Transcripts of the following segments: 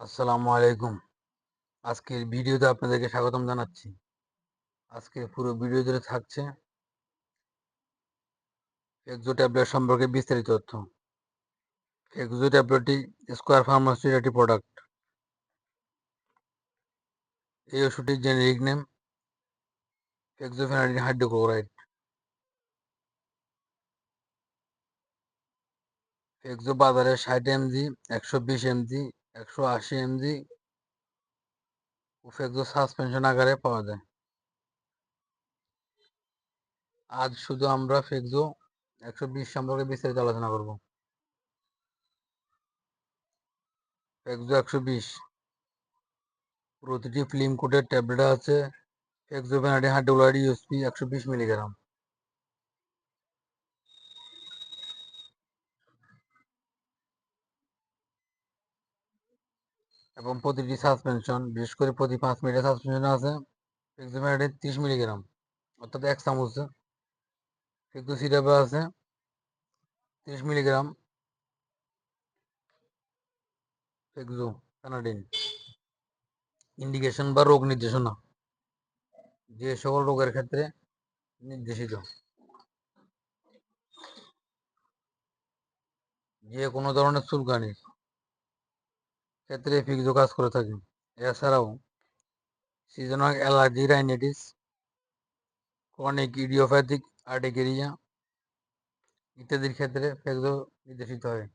আসসালামু আলাইকুম। আজকের ভিডিওতে আপনাদেরকে স্বাগতম জানাচ্ছি। আজকে পুরো ভিডিও জুড়ে থাকছে এক্সো ট্যাবলেট সম্পর্কে বিস্তারিত তথ্য। এক্সো ট্যাবলেটটি স্কোয়ার ফার্মাসির একটি প্রোডাক্ট এই ওষুধটির জেনেরিক নেম এক্সোফেনাডিন হাইড্রোক্লোরাইড এক্সো বাজারে ষাট এমজি, একশো বিশ এমজি একশো আশি এমজি ও ফেক্সো সাসপেনশন আকারে পাওয়া যায়। আজ শুধু আমরা ফেক্সো একশো বিশ সম্পর্কে বিস্তারিত আলোচনা করব। ফেক্সো একশো বিশ। প্রতিটি ফিল্ম কোটের ট্যাবলেট আছে ফেক্সোফেনাডিন হাইড্রোক্লোরাইড ইউএসপি একশো বিশ মিলিগ্রাম এবং প্রতিটি সাসপেনশন বিশেষ করে প্রতি পাঁচ মিনিটের সাসপেনশন আছে ফেক্সোফেনাডিন তিরিশ মিলিগ্রাম অর্থাৎ এক চামচ। ফেক্সো সিরাপে আছে তিরিশ মিলিগ্রাম ফেক্সো ফেনাডিন ইন্ডিকেশন বা রোগ নির্দেশনা, যে সকল রোগের ক্ষেত্রে নির্দেশিত। যে কোনো ধরনের চুলকানির ক্ষেত্রে ফিক্সো কাজ করে থাকে। এছাড়াও seasonal allergy rhinitis chronic idiopathic urticaria ইত্যাদির ক্ষেত্রে ফেক্সো নির্দেশিত হয়।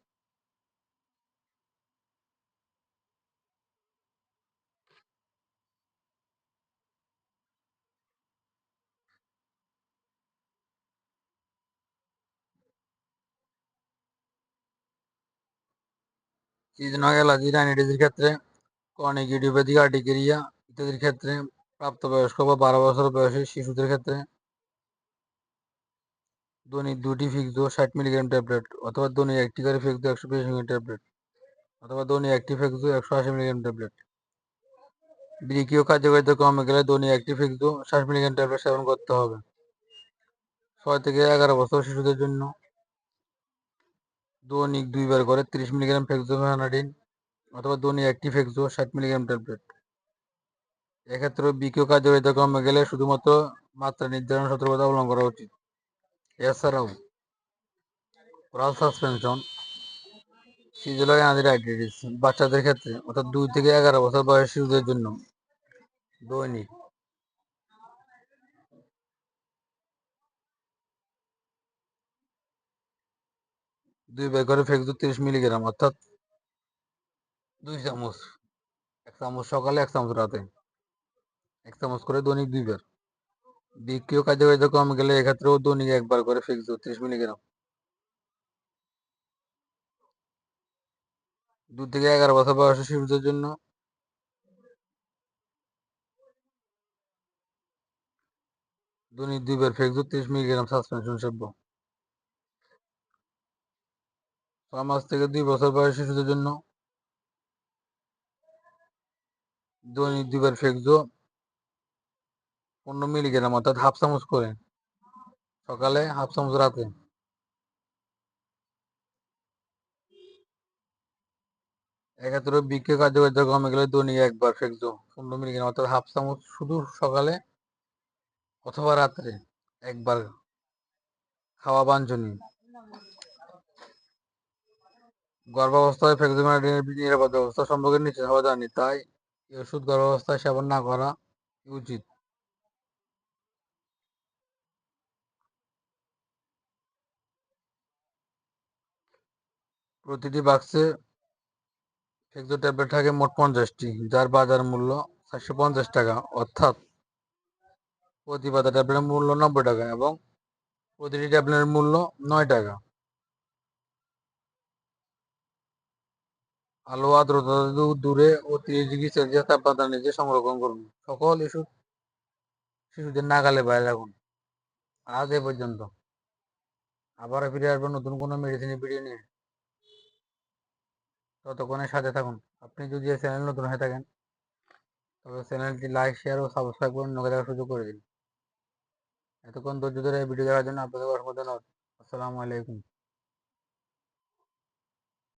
সিজনাল অ্যালার্জি রাইনাইটিসের ক্ষেত্রে ক্রনিক ইডিওপ্যাথিক আর্টিকেরিয়া ইত্যাদির ক্ষেত্রে প্রাপ্তবয়স্ক বা বারো বছর বয়সী শিশুদের ক্ষেত্রে দৈনিক দুটি ফিক্সো ষাট মিলিগ্রাম ট্যাবলেট অথবা দৈনিক একটি করে ফিক্সো একশো বিশ মিলিগ্রাম ট্যাবলেট অথবা দৈনিক একটি ফিক্সো একশো আশি মিলিগ্রাম ট্যাবলেট বিক্রিয় কার্যকারিতা কমে গেলে দৈনিক একটি ফিক্সো ষাট মিলিগ্রাম ট্যাবলেট সেবন করতে হবে ছয় থেকে এগারো বছর শিশুদের জন্য দৈনিক দুইবার করে তিরিশ মিলিগ্রাম ফেক্সোফেনাডিন অথবা দৈনিক একটি ফেক্সো ষাট মিলিগ্রাম ট্যাবলেট। এক্ষেত্রে বিক্রিয় কার্যকারিতা কমে গেলে শুধুমাত্র মাত্রা নির্ধারণ সতর্কতা অবলম্বন করা উচিত। এছাড়াও ওরাল সাসপেনশন বাচ্চাদের ক্ষেত্রে অর্থাৎ দুই থেকে এগারো বছর বয়সী শিশুদের জন্য দৈনিক দুই ব্যাগ করে ফেকজু তিরিশ মিলিগ্রাম, অর্থাৎ দুই চামচ। এক চামচ সকালে, এক চামচ রাতে। এক চামচ করে দৈনিক দুইবার বিক্রিয় কার্যকারিতা কমে গেলে এক্ষেত্রেও দৈনিক একবার করে ফেকজু তিরিশ মিলিগ্রাম। দু থেকে এগারো বছর বয়সী শিশুদের জন্য দৈনিক দুইবার ফেকজু তিরিশ মিলিগ্রাম সাসপেনশন সেব্য। ছয় মাস থেকে দুই বছর বয়সী শিশুদের জন্য দৈনিক দুইবার ফেকজো, পনেরো মিলিগ্রাম অর্থাৎ হাফ চামচ করে সকালে, হাফ চামচ রাতে। এক্ষেত্রে বিক্রি কার্যকারিতা কমে গেলে দৈনিক একবার ফেকজো, পনেরো মিলিগ্রাম অর্থাৎ হাফ চামচ শুধু সকালে অথবা রাত্রে একবার খাওয়া বাঞ্ছনীয়। গর্ভাবস্থায় ফেক্সোমেডিনের নিরাপদ ব্যবস্থা সম্পর্কে নিশ্চিত হওয়া যায়নি, তাই এই ওষুধ গর্ভাবস্থায় সেবন না করা উচিত। প্রতিটি বাক্সে ফেক্সো ট্যাবলেট থাকে মোট পঞ্চাশটি, যার বাজার মূল্য চারশো পঞ্চাশ টাকা, অর্থাৎ প্রতি পাতা ট্যাবলেটের মূল্য নব্বই টাকা এবং প্রতিটি ট্যাবলেটের মূল্য নয় টাকা। আলো আর্দ্রতা দূরে ও তিরিশ ডিগ্রি সেলসিয়াস তাপমাত্রা নিচে সংরক্ষণ করুন। সকল ইস্যু শিশুদের নাগালে বাইরে রাখুন। আজ এ পর্যন্ত। আবার ফিরে আসব নতুন কোনো মেডিসিনের ভিডিও নিয়ে। ততক্ষণে সাথে থাকুন। আপনি যদি এই চ্যানেল নতুন হয়ে থাকেন, তবে চ্যানেলটি লাইক শেয়ার ও সাবস্ক্রাইব করুন নগে দেখার সুযোগ করে দিন। এতক্ষণ ধৈর্য ধরে ভিডিও দেখার জন্য আপনাদের অসংখ্য ধন্যবাদ। আসসালামু আলাইকুম।